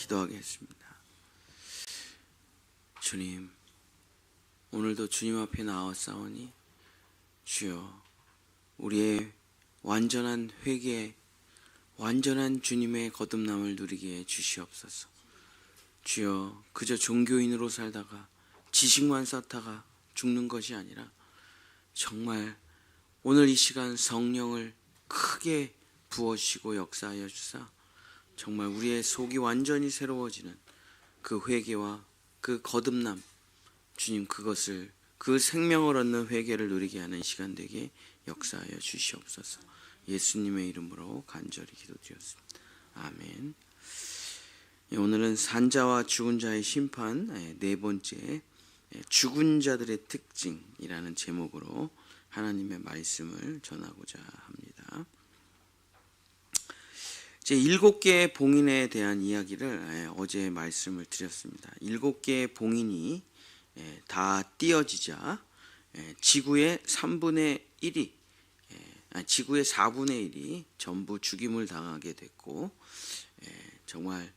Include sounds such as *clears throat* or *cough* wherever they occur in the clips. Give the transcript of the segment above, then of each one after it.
기도하겠습니다. 주님, 오늘도 주님 앞에 나왔사오니 주여 우리의 완전한 회개, 완전한 주님의 거듭남을 누리게 해 주시옵소서. 주여 그저 종교인으로 살다가 지식만 쌓다가 죽는 것이 아니라 정말 오늘 이 시간 성령을 크게 부어주시고 역사하여 주사 정말 우리의 속이 완전히 새로워지는 그 회개와 그 거듭남 주님 그것을 그 생명을 얻는 회개를 누리게 하는 시간 되게 역사하여 주시옵소서. 예수님의 이름으로 간절히 기도드렸습니다. 아멘. 예, 오늘은 산자와 죽은 자의 심판 예, 네 번째 예, 죽은 자들의 특징이라는 제목으로 하나님의 말씀을 전하고자 합니다. 제 일곱 개의 봉인에 대한 이야기를 어제 말씀을 드렸습니다. 일곱 개의 봉인이 예, 다 띄어지자 예, 지구의 3분의 1이 예, 지구의 4분의 1이 전부 죽임을 당하게 됐고 정말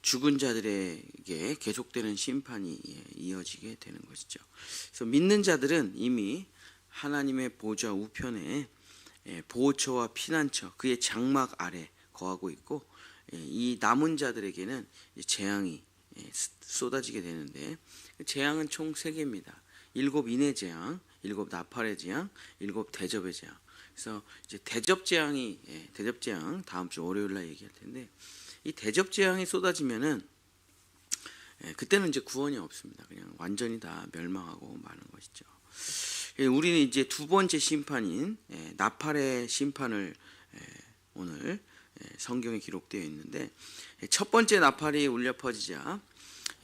죽은 자들에게 계속되는 심판이 이어지게 되는 것이죠. 그래서 믿는 자들은 이미 하나님의 보좌 우편에 보호처와 피난처 그의 장막 아래 거하고 있고 이 남은 자들에게는 재앙이 쏟아지게 되는데 재앙은 총 세 개입니다. 일곱 인의 재앙, 일곱 나팔의 재앙, 일곱 대접의 재앙. 그래서 이제 대접 재앙이 예, 대접 재앙 다음 주 월요일 날 얘기할 텐데 이 대접 재앙이 쏟아지면은 예, 그때는 이제 구원이 없습니다. 그냥 완전히 다 멸망하고 마는 것이죠. 예, 우리는 이제 두 번째 심판인 예, 나팔의 심판을 예, 오늘 예, 성경에 기록되어 있는데 예, 첫 번째 나팔이 울려 퍼지자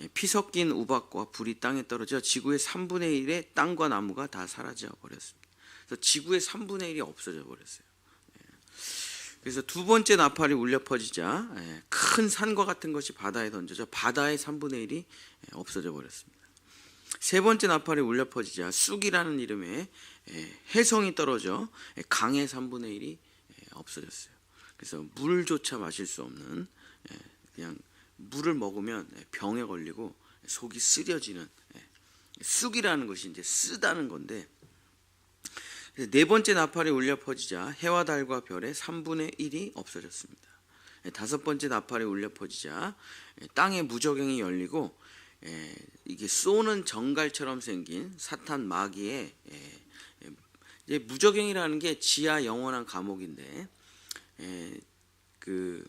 예, 피 섞인 우박과 불이 땅에 떨어져 지구의 3분의 1의 땅과 나무가 다 사라져 버렸습니다. 그래서 지구의 3분의 1이 없어져 버렸어요. 예. 그래서 두 번째 나팔이 울려 퍼지자 예, 큰 산과 같은 것이 바다에 던져져 바다의 3분의 1이 없어져 버렸습니다. 세 번째 나팔이 울려 퍼지자 쑥이라는 이름의 해성이 떨어져 강의 3분의 1이 없어졌어요. 그래서 물조차 마실 수 없는 그냥 물을 먹으면 병에 걸리고 속이 쓰려지는 예, 쑥이라는 것이 이제 쓰다는 건데 네 번째 나팔이 울려 퍼지자 해와 달과 별의 3분의 1이 없어졌습니다. 예, 다섯 번째 나팔이 울려 퍼지자 예, 땅의 무저갱이 열리고 이게 쏘는 정갈처럼 생긴 사탄 마귀의 무저갱이라는 게 지하 영원한 감옥인데 그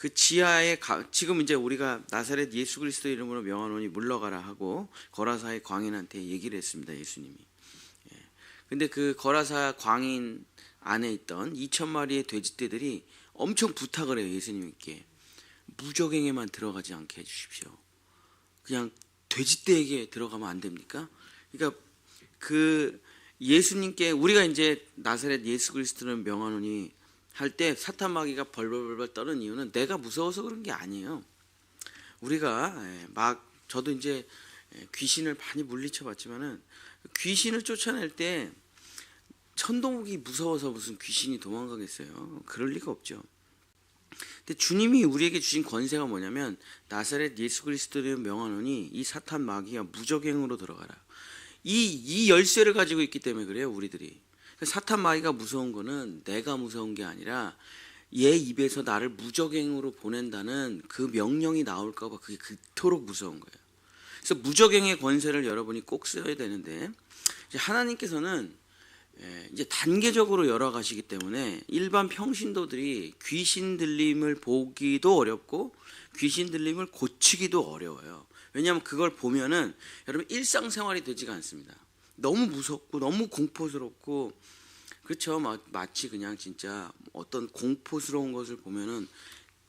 그 지하에 가, 지금 이제 우리가 나사렛 예수 그리스도 이름으로 명하노니 물러가라 하고 거라사의 광인한테 얘기를 했습니다. 예수님이. 예. 근데 그 거라사 광인 안에 있던 2천 마리의 돼지떼들이 엄청 부탁을 해요. 예수님께. 무적행에만 들어가지 않게 해 주십시오. 그냥 돼지떼에게 들어가면 안 됩니까? 그러니까 그 예수님께 우리가 이제 나사렛 예수 그리스도를 명하노니 할 때 사탄 마귀가 벌벌벌 떠는 이유는 내가 무서워서 그런 게 아니에요. 우리가 예, 막 저도 이제 예, 귀신을 많이 물리쳐 봤지만은 귀신을 쫓아낼 때 천동욱이 무서워서 무슨 귀신이 도망가겠어요. 그럴 리가 없죠. 근데 주님이 우리에게 주신 권세가 뭐냐면 나사렛 예수 그리스도를 명하노니 이 사탄 마귀가 무적행으로 들어가라. 이, 이 열쇠를 가지고 있기 때문에 그래요, 우리들이. 그 사탄 마귀가 무서운 거는 내가 무서운 게 아니라 얘 입에서 나를 무적행으로 보낸다는 그 명령이 나올까봐 그게 그토록 무서운 거예요. 그래서 무적행의 권세를 여러분이 꼭 써야 되는데 하나님께서는 예, 이제 단계적으로 열어가시기 때문에 일반 평신도들이 귀신 들림을 보기도 어렵고 귀신 들림을 고치기도 어려워요. 왜냐하면 그걸 보면은 여러분 일상생활이 되지가 않습니다. 너무 무섭고 너무 공포스럽고 그렇죠. 마치 그냥 진짜 어떤 공포스러운 것을 보면은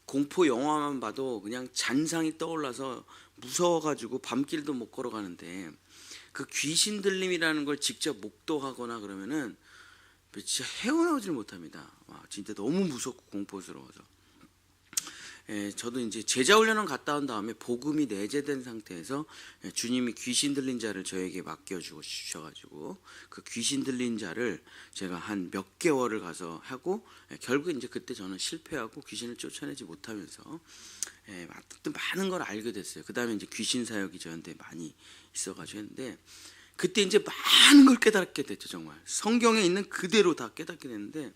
공포 영화만 봐도 그냥 잔상이 떠올라서 무서워가지고 밤길도 못 걸어가는데 그 귀신 들림이라는 걸 직접 목도하거나 그러면은 진짜 헤어나오질 못합니다. 와, 진짜 너무 무섭고 공포스러워서. 예, 저도 이제 제자 훈련을 갔다 온 다음에 복음이 내재된 상태에서 예, 주님이 귀신 들린 자를 저에게 맡겨 주고 주셔가지고 그 귀신 들린 자를 제가 한 몇 개월을 가서 하고 예, 결국 이제 그때 저는 실패하고 귀신을 쫓아내지 못하면서 예, 많은 걸 알게 됐어요. 그 다음에 이제 귀신 사역이 저한테 많이 있어가지고 했는데 그때 이제 많은 걸 깨닫게 됐죠 정말 성경에 있는 그대로 다 깨닫게 됐는데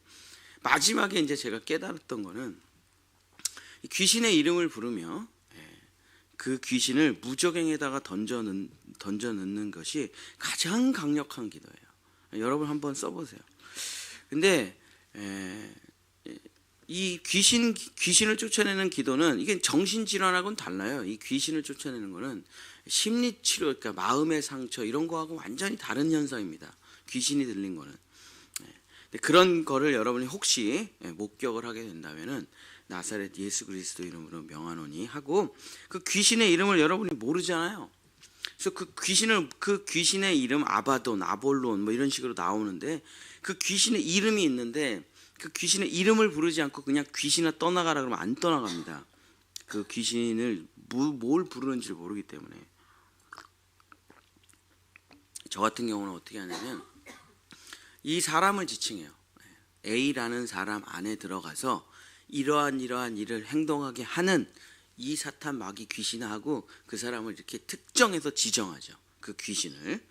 마지막에 이제 제가 깨달았던 거는 이 귀신의 이름을 부르며 예, 그 귀신을 무적행에다가 던져 넣는, 던져 넣는 것이 가장 강력한 기도예요. 여러분 한번 써보세요. 근데 에, 이 귀신 귀신을 쫓아내는 기도는 이게 정신 질환하고는 달라요. 이 귀신을 쫓아내는 거는 심리 치료 그러니까 마음의 상처 이런 거하고 완전히 다른 현상입니다. 귀신이 들린 거는. 예. 그런 거를 여러분이 혹시 예, 목격을 하게 된다면은 나사렛 예수 그리스도 이름으로 명하노니 하고 그 귀신의 이름을 여러분이 모르잖아요. 그래서 그 귀신을 그 귀신의 이름 아바돈, 아볼론 뭐 이런 식으로 나오는데 그 귀신의 이름이 있는데 그 귀신의 이름을 부르지 않고 그냥 귀신아 떠나가라 그러면 안 떠나갑니다. 그 귀신을 뭐, 뭘 부르는지를 모르기 때문에 저 같은 경우는 어떻게 하냐면 이 사람을 지칭해요. A라는 사람 안에 들어가서 이러한 이러한 일을 행동하게 하는 이 사탄 마귀 귀신하고 그 사람을 이렇게 특정해서 지정하죠. 그 귀신을.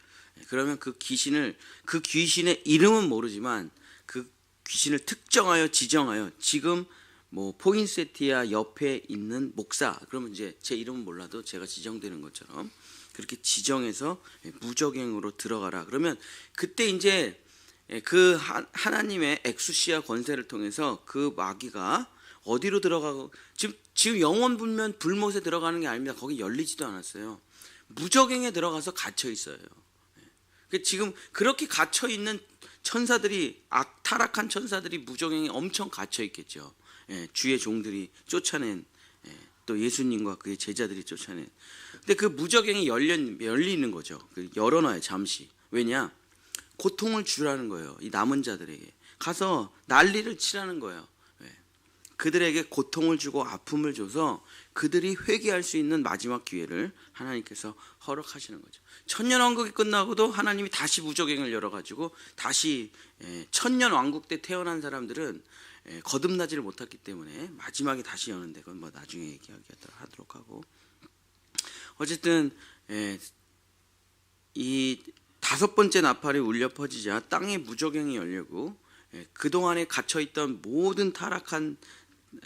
그러면 그 귀신을 그 귀신의 이름은 모르지만 그 귀신을 특정하여 지정하여 지금 뭐 포인세티아 옆에 있는 목사 그러면 이제 제 이름은 몰라도 제가 지정되는 것처럼 그렇게 지정해서 무적행으로 들어가라. 그러면 그때 이제 그 하- 하나님의 엑수시아 권세를 통해서 그 마귀가 어디로 들어가고 지금 지금 영원 분면 불못에 들어가는 게 아닙니다. 거기 열리지도 않았어요. 무적행에 들어가서 갇혀 있어요. 그 지금 그렇게 갇혀 있는 천사들이 악 타락한 천사들이 무적행에 엄청 갇혀 있겠죠. 예, 주의 종들이 쫓아낸 예, 또 예수님과 그의 제자들이 쫓아낸. 근데 그 무적행이 열려 열리는 거죠. 그 열어놔요 잠시. 왜냐? 고통을 주라는 거예요. 이 남은 자들에게 가서 난리를 치라는 거예요. 예. 그들에게 고통을 주고 아픔을 줘서 그들이 회개할 수 있는 마지막 기회를 하나님께서 허락하시는 거죠. 천년 왕국이 끝나고도 하나님이 다시 무적행을 열어가지고 다시 예, 천년 왕국 때 태어난 사람들은 예, 거듭나지를 못했기 때문에 마지막에 다시 여는데 그건 뭐 나중에 얘기하도록 하고 어쨌든 예, 이 다섯 번째 나팔이 울려 퍼지자 땅에 무적행이 열리고 예, 그동안에 갇혀 있던 모든 타락한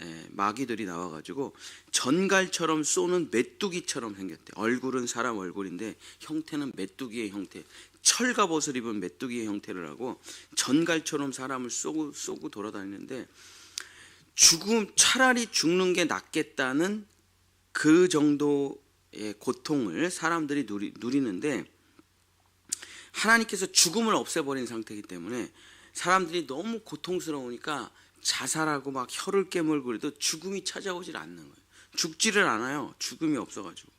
예, 마귀들이 나와가지고 전갈처럼 쏘는 메뚜기처럼 생겼대. 얼굴은 사람 얼굴인데 형태는 메뚜기의 형태. 철갑옷을 입은 메뚜기의 형태를 하고 전갈처럼 사람을 쏘고 쏘고 돌아다니는데 죽음 차라리 죽는 게 낫겠다는 그 정도의 고통을 사람들이 누리, 누리는데 하나님께서 죽음을 없애버린 상태이기 때문에 사람들이 너무 고통스러우니까 자살하고 막 혀를 깨물고 그래도 죽음이 찾아오질 않는 거예요. 죽지를 않아요. 죽음이 없어가지고.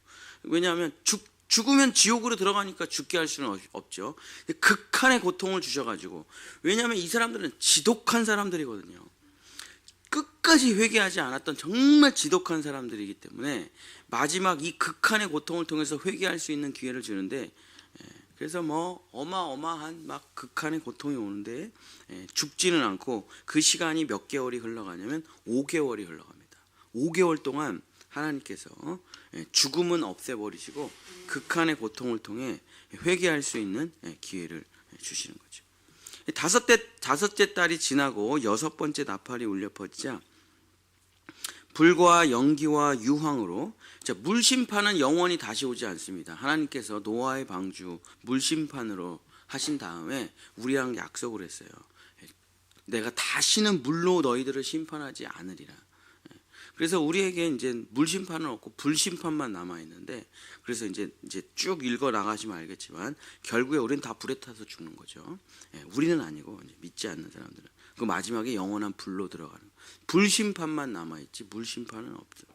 왜냐하면 죽, 죽으면 지옥으로 들어가니까 죽게 할 수는 없- 없죠. 극한의 고통을 주셔가지고. 왜냐하면 이 사람들은 지독한 사람들이거든요. 끝까지 회개하지 않았던 정말 지독한 사람들이기 때문에 마지막 이 극한의 고통을 통해서 회개할 수 있는 기회를 주는데 예, 그래서 뭐 어마어마한 막 극한의 고통이 오는데 예, 죽지는 않고 그 시간이 몇 개월이 흘러가냐면 5개월이 흘러갑니다. 5개월 동안 하나님께서 예, 죽음은 없애버리시고 극한의 고통을 통해 회개할 수 있는 예, 기회를 주시는 거죠. 다섯째 다섯째 달이 지나고 여섯 번째 나팔이 울려 퍼지자 불과 연기와 유황으로 자, 물 심판은 영원히 다시 오지 않습니다. 하나님께서 노아의 방주 물 심판으로 하신 다음에 우리랑 약속을 했어요. 내가 다시는 물로 너희들을 심판하지 않으리라. 그래서 우리에게 이제 물 심판은 없고 불 심판만 남아 있는데 그래서 이제 이제 쭉 읽어 나가시면 알겠지만 결국에 우리는 다 불에 타서 죽는 거죠. 예, 우리는 아니고 믿지 않는 사람들은 그 마지막에 영원한 불로 들어가는 불 심판만 남아 있지 물 심판은 없죠.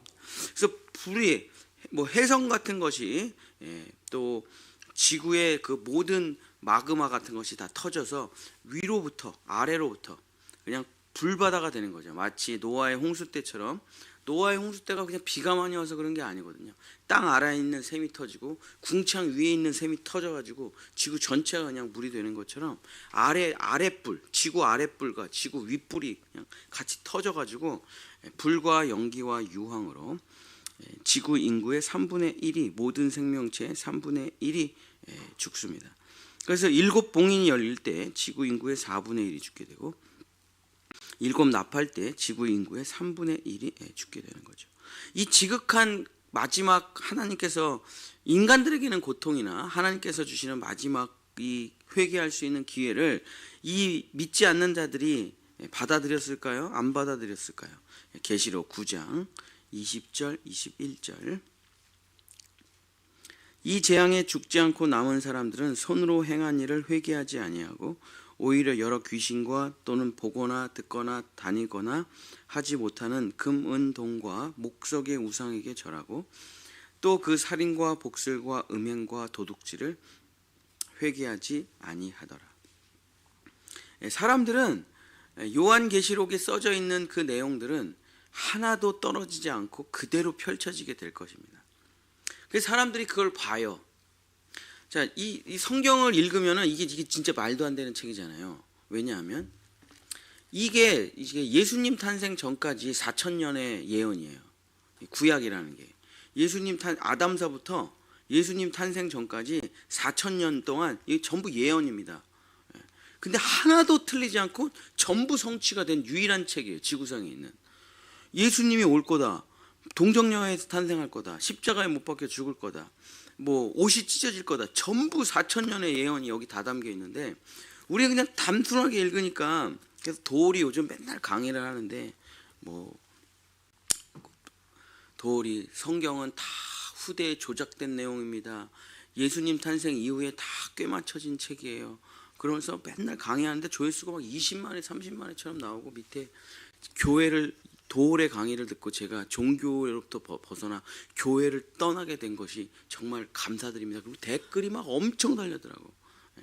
그래서 불이 뭐 해성 같은 것이 예, 또 지구의 그 모든 마그마 같은 것이 다 터져서 위로부터 아래로부터 그냥 불바다가 되는 거죠. 마치 노아의 홍수 때처럼 노아의 홍수 때가 그냥 비가 많이 와서 그런 게 아니거든요. 땅 아래에 있는 샘이 터지고 궁창 위에 있는 샘이 터져가지고 지구 전체가 그냥 물이 되는 것처럼 아래 아랫불, 지구 아랫불과 지구 윗불이 그냥 같이 터져가지고 불과 연기와 유황으로 예, 지구 인구의 3분의 1이 모든 생명체의 3분의 1이 예, 죽습니다. 그래서 일곱 봉인이 열릴 때 지구 인구의 4분의 1이 죽게 되고 일곱 납할 때 지구 인구의 3분의 1이 예, 죽게 되는 거죠. 이 지극한 마지막 하나님께서 인간들에게는 고통이나 하나님께서 주시는 마지막 이 회개할 수 있는 기회를 이 믿지 않는 자들이 받아들였을까요? 안 받아들였을까요? 계시록 9장 20절 21절 이 재앙에 죽지 않고 남은 사람들은 손으로 행한 일을 회개하지 아니하고 오히려 여러 귀신과 또는 보거나 듣거나 다니거나 하지 못하는 금, 은, 동과 목석의 우상에게 절하고 또 그 살인과 복슬과 음행과 도둑질을 회개하지 아니하더라. 예, 사람들은 요한계시록에 써져 있는 그 내용들은 하나도 떨어지지 않고 그대로 펼쳐지게 될 것입니다. 그래서 사람들이 그걸 봐요. 자, 이, 이 성경을 읽으면은 이게, 이게 진짜 말도 안 되는 책이잖아요. 왜냐하면 이게, 이게 예수님 탄생 전까지 4천 년의 예언이에요. 구약이라는 게 예수님 탄 아담사부터 예수님 탄생 전까지 4천 년 동안 이게 전부 예언입니다. 예. 근데 하나도 틀리지 않고 전부 성취가 된 유일한 책이에요. 지구상에 있는. 예수님이 올 거다. 동정녀에서 탄생할 거다. 십자가에 못 박혀 죽을 거다. 뭐 옷이 찢어질 거다. 전부 4천 년의 예언이 여기 다 담겨 있는데 우리가 그냥 단순하게 읽으니까 그래서 도울이 요즘 맨날 강의를 하는데 뭐 도울이 성경은 다 후대에 조작된 내용입니다. 예수님 탄생 이후에 다 꿰맞춰진 책이에요. 그러면서 맨날 강의하는데 조회수가 막 20만회, 30만회처럼 나오고 밑에 교회를 도울의 강의를 듣고 제가 종교로부터 벗어나 교회를 떠나게 된 것이 정말 감사드립니다. 그리고 댓글이 막 엄청 달렸더라고. 예.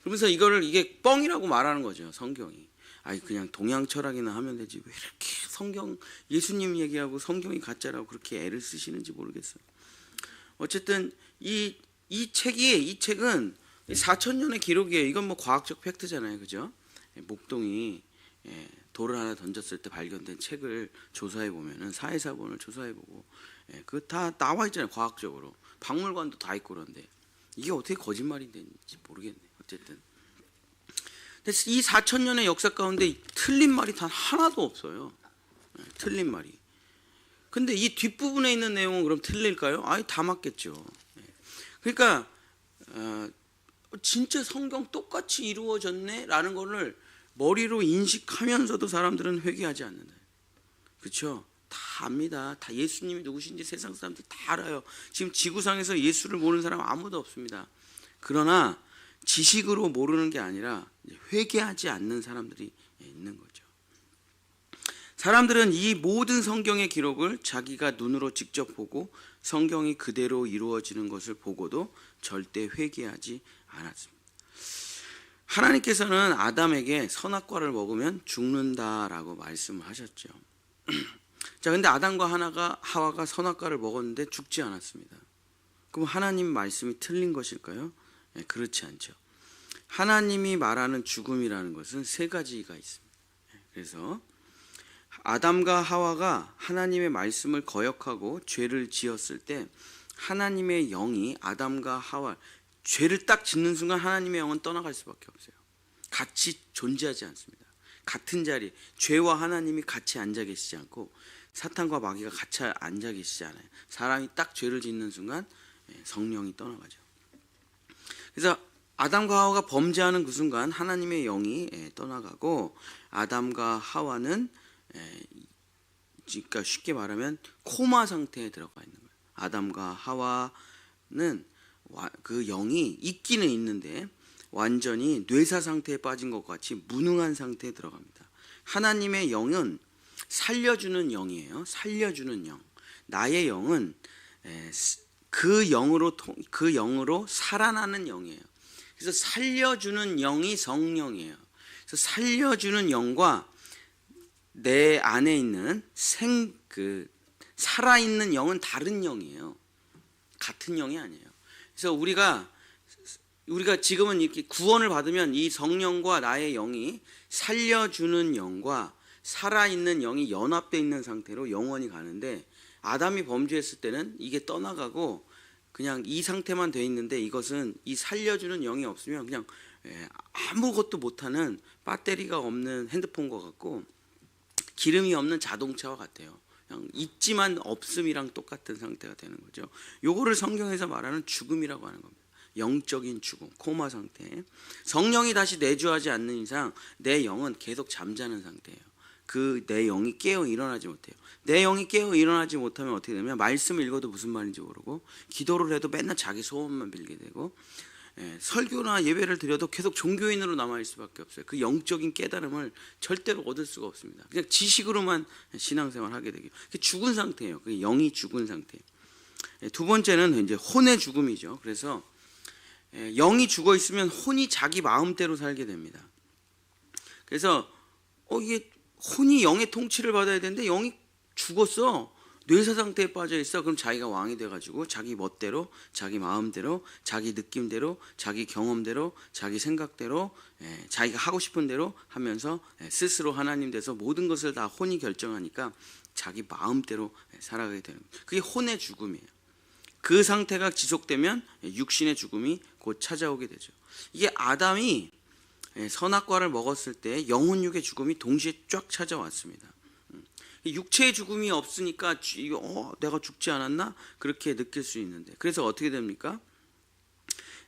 그러면서 이거를 이게 뻥이라고 말하는 거죠. 성경이. 아니 그냥 동양 철학이나 하면 되지 왜 이렇게 성경 예수님 얘기하고 성경이 가짜라고 그렇게 애를 쓰시는지 모르겠어요. 어쨌든 이 이 책이 이 책은 4천 년의 기록이에요. 이건 뭐 과학적 팩트잖아요, 그죠? 예, 목동이 예, 돌을 하나 던졌을 때 발견된 책을 조사해 보면은 사회사본을 조사해 보고 예, 그 다 나와 있잖아요, 과학적으로. 박물관도 다 있고 그런데 이게 어떻게 거짓말이 되는지 모르겠네. 어쨌든 이 4천 년의 역사 가운데 틀린 말이 단 하나도 없어요. 예, 틀린 말이. 근데 이 뒷부분에 있는 내용은 그럼 틀릴까요? 아니 다 맞겠죠. 예. 그러니까 어, 진짜 성경 똑같이 이루어졌네라는 거를 머리로 인식하면서도 사람들은 회개하지 않는다. 그렇죠? 다 압니다. 다 예수님이 누구신지 세상 사람들이 다 알아요. 지금 지구상에서 예수를 모르는 사람 아무도 없습니다. 그러나 지식으로 모르는 게 아니라 회개하지 않는 사람들이 있는 거죠. 사람들은 이 모든 성경의 기록을 자기가 눈으로 직접 보고 성경이 그대로 이루어지는 것을 보고도 절대 회개하지 않았습니다. 하나님께서는 아담에게 선악과를 먹으면 죽는다라고 말씀을 하셨죠. *clears throat* 자, 근데 아담과 하나가 하와가 선악과를 먹었는데 죽지 않았습니다. 그럼 하나님 말씀이 틀린 것일까요? 네, 그렇지 않죠. 하나님이 말하는 죽음이라는 것은 세 가지가 있습니다. 네, 그래서 아담과 하와가 하나님의 말씀을 거역하고 죄를 지었을 때 하나님의 영이 아담과 하와 죄를 딱 짓는 순간 하나님의 영은 떠나갈 수밖에 없어요. 같이 존재하지 않습니다. 같은 자리, 죄와 하나님이 같이 앉아 계시지 않고 사탄과 마귀가 같이 앉아 계시지 않아요. 사람이 딱 죄를 짓는 순간 예, 성령이 떠나가죠. 그래서 아담과 하와가 범죄하는 그 순간 하나님의 영이 예, 떠나가고 아담과 하와는 예, 그러니까 쉽게 말하면 코마 상태에 들어가 있는 거예요. 아담과 하와는 그 영이 있기는 있는데 완전히 뇌사 상태에 빠진 것 같이 무능한 상태에 들어갑니다. 하나님의 영은 살려주는 영이에요. 살려주는 영. 나의 영은 그 영으로 그 영으로 살아나는 영이에요. 그래서 살려주는 영이 성령이에요. 그래서 살려주는 영과 내 안에 있는 생 그 살아 있는 영은 다른 영이에요. 같은 영이 아니에요. 그래서 우리가 우리가 지금은 이렇게 구원을 받으면 이 성령과 나의 영이 살려주는 영과 살아있는 영이 연합되어 있는 상태로 영원히 가는데 아담이 범죄했을 때는 이게 떠나가고 그냥 이 상태만 돼 있는데 이것은 이 살려주는 영이 없으면 그냥 예, 아무것도 못하는 배터리가 없는 핸드폰과 같고 기름이 없는 자동차와 같아요. 있지만 없음이랑 똑같은 상태가 되는 거죠. 요거를 성경에서 말하는 죽음이라고 하는 겁니다. 영적인 죽음, 코마 상태. 성령이 다시 내주하지 않는 이상 내 영은 계속 잠자는 상태예요. 그 내 영이 깨어 일어나지 못해요. 내 영이 깨어 일어나지 못하면 어떻게 되냐면 말씀을 읽어도 무슨 말인지 모르고 기도를 해도 맨날 자기 소원만 빌게 되고 예, 설교나 예배를 드려도 계속 종교인으로 남아있을 수밖에 없어요. 그 영적인 깨달음을 절대로 얻을 수가 없습니다. 그냥 지식으로만 신앙생활 하게 되고 그게 죽은 상태예요. 그 영이 죽은 상태. 예, 두 번째는 이제 혼의 죽음이죠. 그래서 예, 영이 죽어 있으면 혼이 자기 마음대로 살게 됩니다. 그래서 어 이게 혼이 영의 통치를 받아야 되는데 영이 죽었어. 뇌사 상태에 빠져 있어. 그럼 자기가 왕이 돼 가지고 자기 멋대로, 자기 마음대로, 자기 느낌대로, 자기 경험대로, 자기 생각대로, 예, 자기가 하고 싶은 대로 하면서 예, 스스로 하나님 돼서 모든 것을 다 혼이 결정하니까 자기 마음대로 예, 살아가게 되는 거예요. 그게 혼의 죽음이에요. 그 상태가 지속되면 육신의 죽음이 곧 찾아오게 되죠. 이게 아담이 예, 선악과를 먹었을 때 영혼육의 죽음이 동시에 쫙 찾아왔습니다. 음. 육체의 죽음이 없으니까 어, 내가 죽지 않았나 그렇게 느낄 수 있는데 그래서 어떻게 됩니까?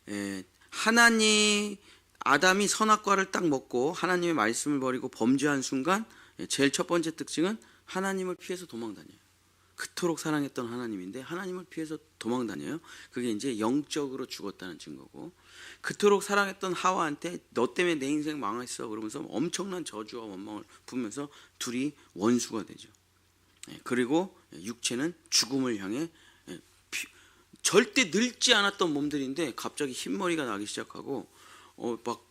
예, 하나님 아담이 선악과를 딱 먹고 하나님의 말씀을 버리고 범죄한 순간 예, 제일 첫 번째 특징은 하나님을 피해서 도망다녀요. 그토록 사랑했던 하나님인데 하나님을 피해서 도망 다녀요. 그게 이제 영적으로 죽었다는 증거고 그토록 사랑했던 하와한테 너 때문에 내 인생 망했어 그러면서 엄청난 저주와 원망을 부면서 둘이 원수가 되죠. 예, 그리고 육체는 죽음을 향해 예, 피- 절대 늙지 않았던 몸들인데 갑자기 흰머리가 나기 시작하고 어, 막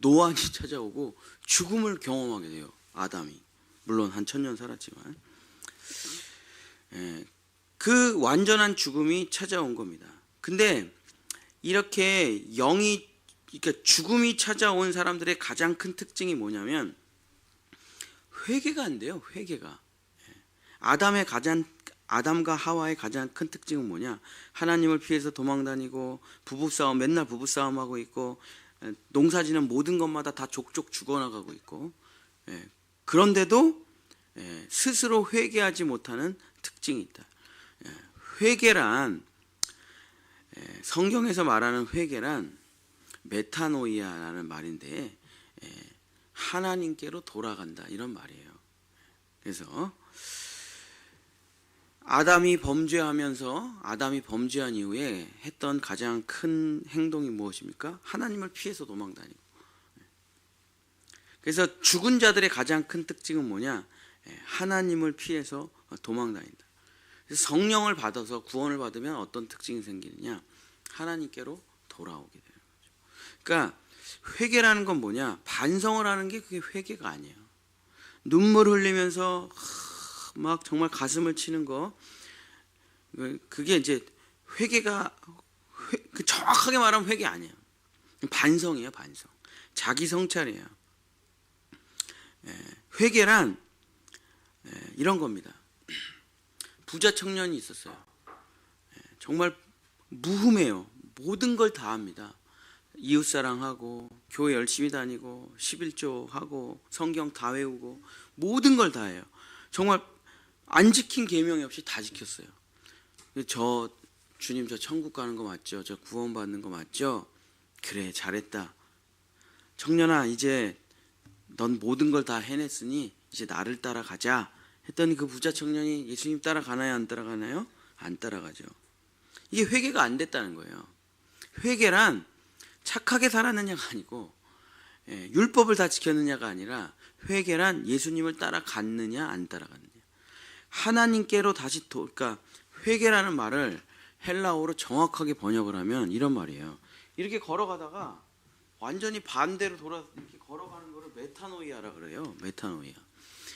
노안이 *laughs* 찾아오고 죽음을 경험하게 돼요. 아담이 물론 한 천년 살았지만 예, 그 완전한 죽음이 찾아온 겁니다. 근데 이렇게 영이 그러니까 죽음이 찾아온 사람들의 가장 큰 특징이 뭐냐면 회개가 안 돼요. 회개가 예. 아담의 가장 아담과 하와의 가장 큰 특징은 뭐냐? 하나님을 피해서 도망다니고 부부싸움 맨날 부부싸움하고 있고 에, 농사지는 모든 것마다 다 족족 죽어나가고 있고 예, 그런데도 예, 스스로 회개하지 못하는 특징이 있다. 예, 회개란 예, 성경에서 말하는 회개란 메타노이아라는 말인데 예, 하나님께로 돌아간다 이런 말이에요. 그래서 아담이 범죄하면서 아담이 범죄한 이후에 했던 가장 큰 행동이 무엇입니까? 하나님을 피해서 도망다니고. 그래서 죽은 자들의 가장 큰 특징은 뭐냐? 예, 하나님을 피해서 도망다닌다. 성령을 받아서 구원을 받으면 어떤 특징이 생기느냐? 하나님께로 돌아오게 되는 거죠. 그러니까 회개라는 건 뭐냐? 반성을 하는 게 그게 회개가 아니에요. 눈물 흘리면서 막 정말 가슴을 치는 거 그게 이제 회개가 회, 그 정확하게 말하면 회개 아니에요. 반성이에요, 반성. 자기 성찰이에요. 예, 회개란 예, 이런 겁니다. *clears throat* 부자 청년이 있었어요. 예, 정말 무흠해요. 모든 걸 다 합니다. 이웃사랑하고 교회 열심히 다니고 11조 하고 성경 다 외우고 모든 걸 다 해요. 정말 안 지킨 계명이 없이 다 지켰어요. 저 주님 저 천국 가는 거 맞죠? 저 구원 받는 거 맞죠? 그래 잘했다. 청년아 이제 넌 모든 걸 다 해냈으니 이제 나를 따라가자. 했더니 그 부자 청년이 예수님 따라가나요? 안 따라가나요? 안 따라가죠. 이게 회개가 안 됐다는 거예요. 회개란 착하게 살았느냐가 아니고 예, 율법을 다 지켰느냐가 아니라 회개란 예수님을 따라갔느냐 안 따라갔느냐. 하나님께로 다시 도, 그러니까 회개라는 말을 헬라어로 정확하게 번역을 하면 이런 말이에요. 이렇게 걸어가다가 완전히 반대로 돌아 이렇게 걸어가는 거를 메타노이아라 그래요. 메타노이아.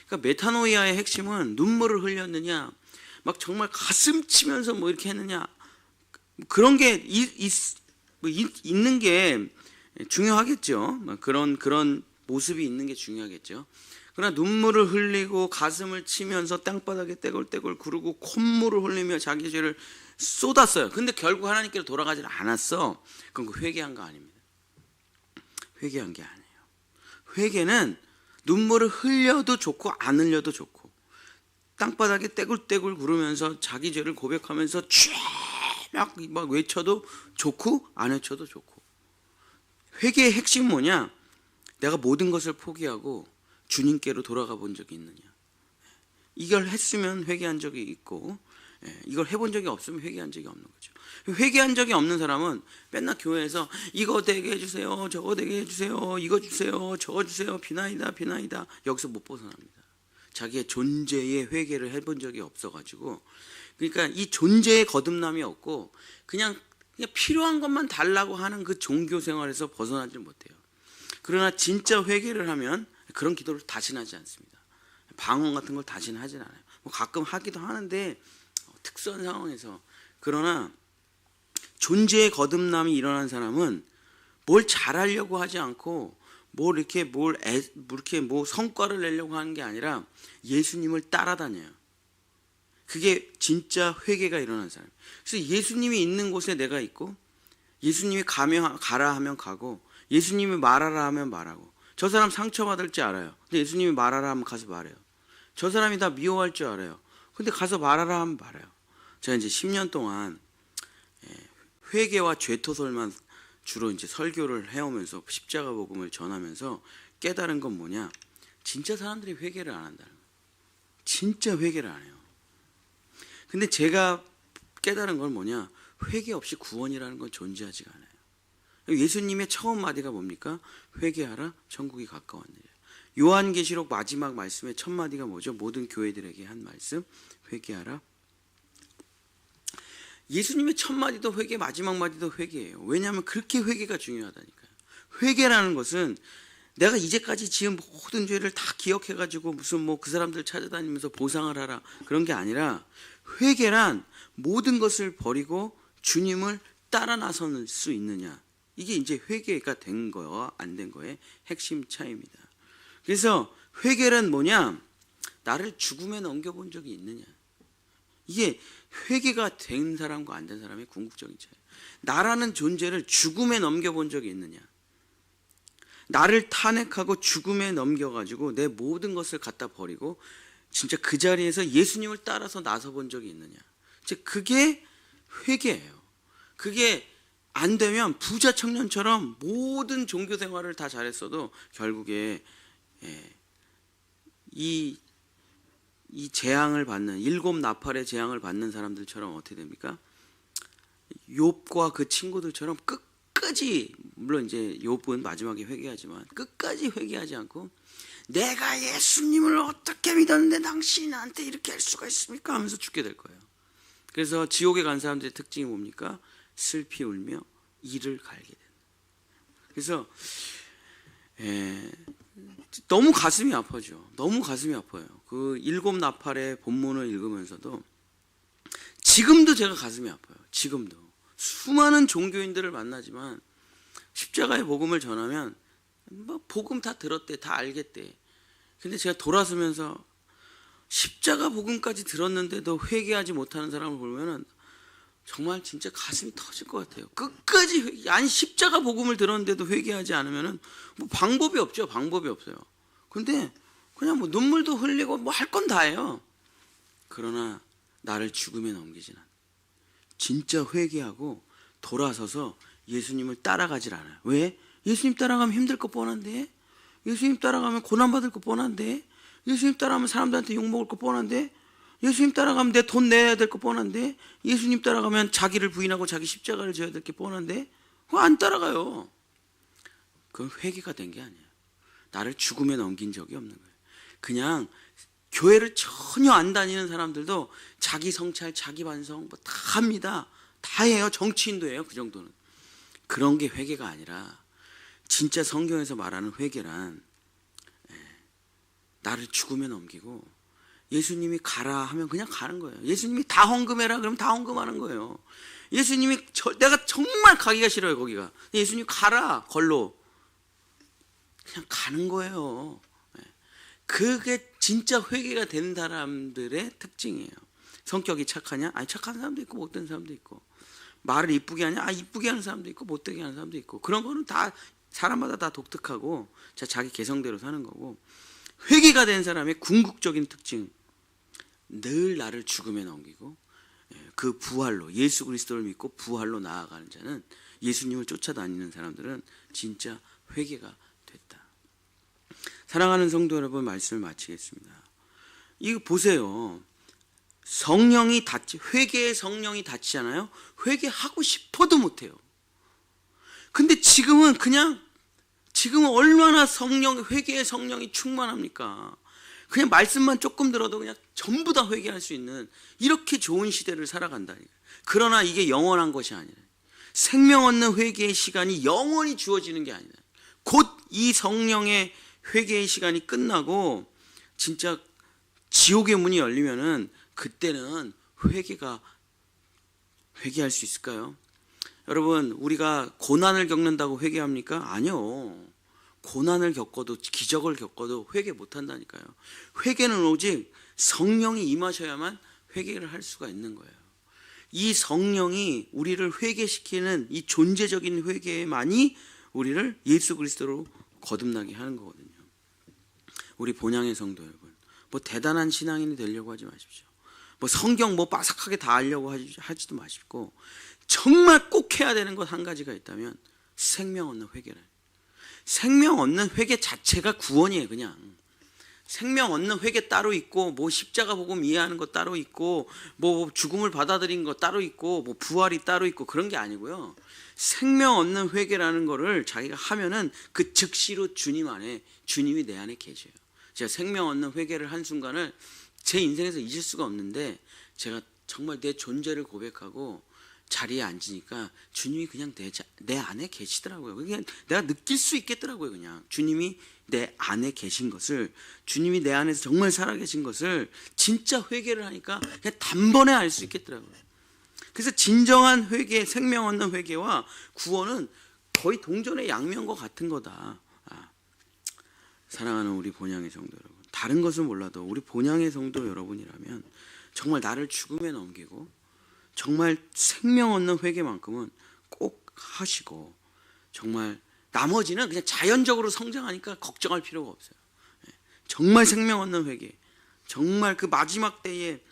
그러니까 메타노이아의 핵심은 눈물을 흘렸느냐, 막 정말 가슴 치면서 뭐 이렇게 했느냐 그런 게 있, 있, 뭐 있, 있는 게 중요하겠죠. 뭐 그런 그런 모습이 있는 게 중요하겠죠. 그러나 눈물을 흘리고 가슴을 치면서 땅바닥에 떼굴떼굴 구르고 콧물을 흘리며 자기 죄를 쏟았어요. 근데 결국 하나님께로 돌아가질 않았어. 그건 그 회개한 거 아닙니다. 회개한 게 아니에요. 회개는 눈물을 흘려도 좋고 안 흘려도 좋고 땅바닥에 떼굴떼굴 구르면서 자기 죄를 고백하면서 쫙막 막 외쳐도 좋고 안 외쳐도 좋고 회개의 핵심 뭐냐? 내가 모든 것을 포기하고 주님께로 돌아가 본 적이 있느냐? 이걸 했으면 회개한 적이 있고 예, 이걸 해본 적이 없으면 회개한 적이 없는 거죠. 회개한 적이 없는 사람은 맨날 교회에서 이거 되게 해주세요, 저거 되게 해주세요, 이거 주세요, 저거 주세요, 비나이다, 비나이다 여기서 못 벗어납니다. 자기의 존재의 회개를 해본 적이 없어가지고 그러니까 이 존재의 거듭남이 없고 그냥 그냥 필요한 것만 달라고 하는 그 종교 생활에서 벗어나지 못해요. 그러나 진짜 회개를 하면 그런 기도를 다시는 하지 않습니다. 방언 같은 걸 다시는 하진 않아요. 뭐 가끔 하기도 하는데 특수한 상황에서 그러나 존재의 거듭남이 일어난 사람은 뭘 잘하려고 하지 않고 뭘 이렇게 뭘 애, 뭐 이렇게 뭐 성과를 내려고 하는 게 아니라 예수님을 따라다녀요. 그게 진짜 회개가 일어난 사람. 그래서 예수님이 있는 곳에 내가 있고 예수님이 가면 가라 하면 가고 예수님이 말하라 하면 말하고 저 사람 상처받을 줄 알아요. 근데 예수님이 말하라 하면 가서 말해요. 저 사람이 다 미워할 줄 알아요. 근데 가서 말하라 하면 말해요. 제가 이제 10년 동안 예, 회개와 죄토설만 주로 이제 설교를 해오면서 십자가 복음을 전하면서 깨달은 건 뭐냐? 진짜 사람들이 회개를 안 한다는 거예요. 진짜 회개를 안 해요. 근데 제가 깨달은 건 뭐냐? 회개 없이 구원이라는 건 존재하지가 않아요. 예수님의 처음 마디가 뭡니까? 회개하라, 천국이 가까웠느냐. 요한계시록 마지막 말씀의 첫 마디가 뭐죠? 모든 교회들에게 한 말씀, 회개하라. 예수님의 첫 마디도 회개, 마지막 마디도 회개예요. 왜냐하면 그렇게 회개가 중요하다니까요. 회개라는 것은 내가 이제까지 지은 모든 죄를 다 기억해가지고 무슨 뭐 그 사람들 찾아다니면서 보상을 하라 그런 게 아니라 회개란 모든 것을 버리고 주님을 따라 나설 수 있느냐 이게 이제 회개가 된 거와 안 된 거의 핵심 차이입니다. 그래서 회개란 뭐냐 나를 죽음에 넘겨본 적이 있느냐 이게 회개가 된 사람과 안 된 사람의 궁극적인 차이. 나라는 존재를 죽음에 넘겨본 적이 있느냐? 나를 탄핵하고 죽음에 넘겨가지고 내 모든 것을 갖다 버리고 진짜 그 자리에서 예수님을 따라서 나서본 적이 있느냐? 즉 그게 회개예요. 그게 안 되면 부자 청년처럼 모든 종교 생활을 다 잘했어도 결국에 예, 이 이 재앙을 받는 일곱 나팔의 재앙을 받는 사람들처럼 어떻게 됩니까? 욥과 그 친구들처럼 끝까지 물론 이제 욥은 마지막에 회개하지만 끝까지 회개하지 않고 내가 예수님을 어떻게 믿었는데 당신이 나한테 이렇게 할 수가 있습니까? 하면서 죽게 될 거예요. 그래서 지옥에 간 사람들의 특징이 뭡니까? 슬피 울며 이를 갈게 된다. 그래서 에, 너무 가슴이 아파죠. 너무 가슴이 아파요. 그 일곱 나팔의 본문을 읽으면서도 지금도 제가 가슴이 아파요. 지금도 수많은 종교인들을 만나지만 십자가의 복음을 전하면 뭐 복음 다 들었대, 다 알겠대. 근데 제가 돌아서면서 십자가 복음까지 들었는데도 회개하지 못하는 사람을 보면은 정말 진짜 가슴이 터질 것 같아요. 끝까지 회 아니 십자가 복음을 들었는데도 회개하지 않으면은 뭐 방법이 없죠. 방법이 없어요. 근데 그냥 뭐 눈물도 흘리고 뭐 할 건 다 해요. 그러나 나를 죽음에 넘기지는 진짜 회개하고 돌아서서 예수님을 따라가질 않아요. 왜? 예수님 따라가면 힘들 거 뻔한데. 예수님 따라가면 고난 받을 거 뻔한데. 예수님 따라가면 사람들한테 욕 먹을 거 뻔한데. 예수님 따라가면 내 돈 내야 될 거 뻔한데 예수님 따라가면 자기를 부인하고 자기 십자가를 져야 될 게 뻔한데 안 따라가요. 그건 회개가 된 게 아니에요. 나를 죽음에 넘긴 적이 없는 거예요. 그냥 교회를 전혀 안 다니는 사람들도 자기 성찰, 자기 반성 뭐 다 합니다. 다 해요. 정치인도 해요. 그 정도는. 그런 게 회개가 아니라 진짜 성경에서 말하는 회개란 예, 나를 죽음에 넘기고 예수님이 가라 하면 그냥 가는 거예요. 예수님이 다 헌금해라 그러면 다 헌금하는 거예요. 예수님이 저, 내가 정말 가기가 싫어요 거기가. 예수님 가라 걸로 그냥 가는 거예요. 예. 그게 진짜 회개가 된 사람들의 특징이에요. 성격이 착하냐? 아니 착한 사람도 있고 못된 사람도 있고 말을 이쁘게 하냐? 아 이쁘게 하는 사람도 있고 못되게 하는 사람도 있고 그런 거는 다 사람마다 다 독특하고 자 자기 개성대로 사는 거고 회개가 된 사람의 궁극적인 특징 늘 나를 죽음에 넘기고 예, 그 부활로 예수 그리스도를 믿고 부활로 나아가는 자는 예수님을 쫓아다니는 사람들은 진짜 회개가 됐다. 사랑하는 성도 여러분 말씀을 마치겠습니다. 이거 보세요. 성령이 닫지 회개의 성령이 닫히잖아요. 회개하고 싶어도 못 해요. 근데 지금은 그냥 지금은 얼마나 성령 회개의 성령이 충만합니까? 그냥 말씀만 조금 들어도 그냥 전부 다 회개할 수 있는 이렇게 좋은 시대를 살아간다. 그러나 이게 영원한 것이 아니라 생명 얻는 회개의 시간이 영원히 주어지는 게 아니다. 곧이 성령의 회개의 시간이 끝나고 진짜 지옥의 문이 열리면은 그때는 회개가 회개할 수 있을까요? 여러분 우리가 고난을 겪는다고 회개합니까? 아니요. 고난을 겪어도 기적을 겪어도 회개 못 한다니까요. 회개는 오직 성령이 임하셔야만 회개를 할 수가 있는 거예요. 이 성령이 우리를 회개시키는 이 존재적인 회개만이 우리를 예수 그리스도로 거듭나게 하는 거거든요. 우리 본향의 성도 여러분, 뭐 대단한 신앙인이 되려고 하지 마십시오. 뭐 성경 뭐 빠삭하게 다 알려고 하지, 하지도 마시고 정말 꼭 해야 되는 것 한 가지가 있다면 생명 얻는 회개를. 생명 얻는 회개 자체가 구원이에요, 그냥. 생명 얻는 회개 따로 있고 뭐 십자가 복음 이해하는 것 따로 있고 뭐 죽음을 받아들인 것 따로 있고 뭐 부활이 따로 있고 그런 게 아니고요. 생명 얻는 회개라는 거를 자기가 하면은 그 즉시로 주님 안에 주님이 내 안에 계셔요. 제가 생명 얻는 회개를 한 순간을 제 인생에서 잊을 수가 없는데 제가 정말 내 존재를 고백하고 자리에 앉으니까 주님이 그냥 내, 자, 내 안에 계시더라고요. 그냥 내가 느낄 수 있겠더라고요. 그냥 주님이 내 안에 계신 것을 주님이 내 안에서 정말 살아계신 것을 진짜 회개를 하니까 그냥 단번에 알 수 있겠더라고요. 그래서 진정한 회개, 생명 얻는 회개와 구원은 거의 동전의 양면과 같은 거다. 아, 사랑하는 우리 본향의 성도 여러분, 다른 것은 몰라도 우리 본향의 성도 여러분이라면 정말 나를 죽음에 넘기고 정말 생명 얻는 회개만큼은 꼭 하시고 정말 나머지는 그냥 자연적으로 성장하니까 걱정할 필요가 없어요. 예, 정말 생명 얻는 회개, 정말 그 마지막 때에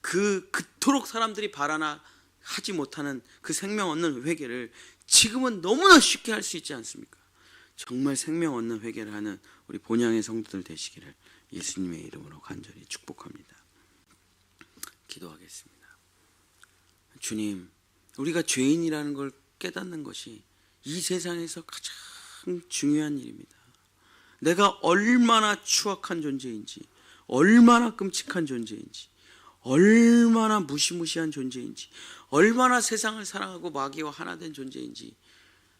그 그토록 사람들이 바라나 하지 못하는 그 생명 얻는 회개를 지금은 너무나 쉽게 할 수 있지 않습니까? 정말 생명 얻는 회개를 하는 우리 본향의 성도들 되시기를 예수님의 이름으로 간절히 축복합니다. 기도하겠습니다. 주님, 우리가 죄인이라는 걸 깨닫는 것이 이 세상에서 가장 중요한 일입니다. 내가 얼마나 추악한 존재인지, 얼마나 끔찍한 존재인지, 얼마나 무시무시한 존재인지, 얼마나 세상을 사랑하고 마귀와 하나 된 존재인지,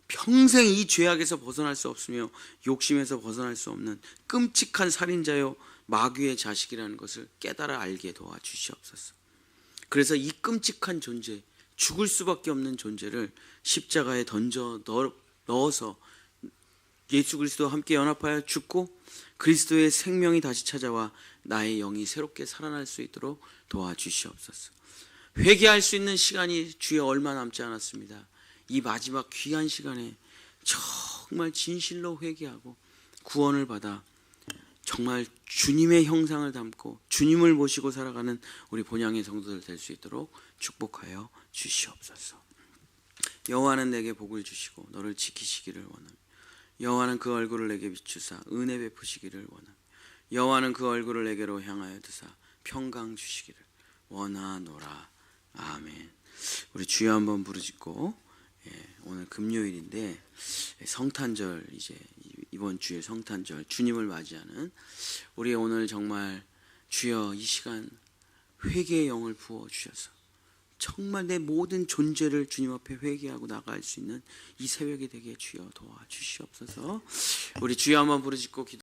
평생 이 죄악에서 벗어날 수 없으며 욕심에서 벗어날 수 없는 끔찍한 살인자요 마귀의 자식이라는 것을 깨달아 알게 도와 주시옵소서. 그래서 이 끔찍한 존재, 죽을 수밖에 없는 존재를 십자가에 던져 넣어서 예수 그리스도와 함께 연합하여 죽고 그리스도의 생명이 다시 찾아와 나의 영이 새롭게 살아날 수 있도록 도와주시옵소서. 회개할 수 있는 시간이 주여 얼마 남지 않았습니다. 이 마지막 귀한 시간에 정말 진실로 회개하고 구원을 받아 정말 주님의 형상을 담고 주님을 모시고 살아가는 우리 본향의 성도들 될 수 있도록 축복하여 주시옵소서. 여호와는 내게 복을 주시고 너를 지키시기를 원합니다. 여호와는 그 얼굴을 내게 비추사 은혜 베푸시기를 원합니다. 여호와는 그 얼굴을 내게로 향하여 드사 평강 주시기를 원하노라. 아멘. 우리 주여 한번 부르짖고 예, 오늘 금요일인데 성탄절 이제 이번 주에 성탄절 주님을 맞이하는 우리 오늘 정말 주여 이 시간 회개의 영을 부어 주셔서 정말 내 모든 존재를 주님 앞에 회개하고 나갈 수 있는 이 새벽이 되게 주여 도와 주시옵소서. 우리 주여 한번 부르짖고 기도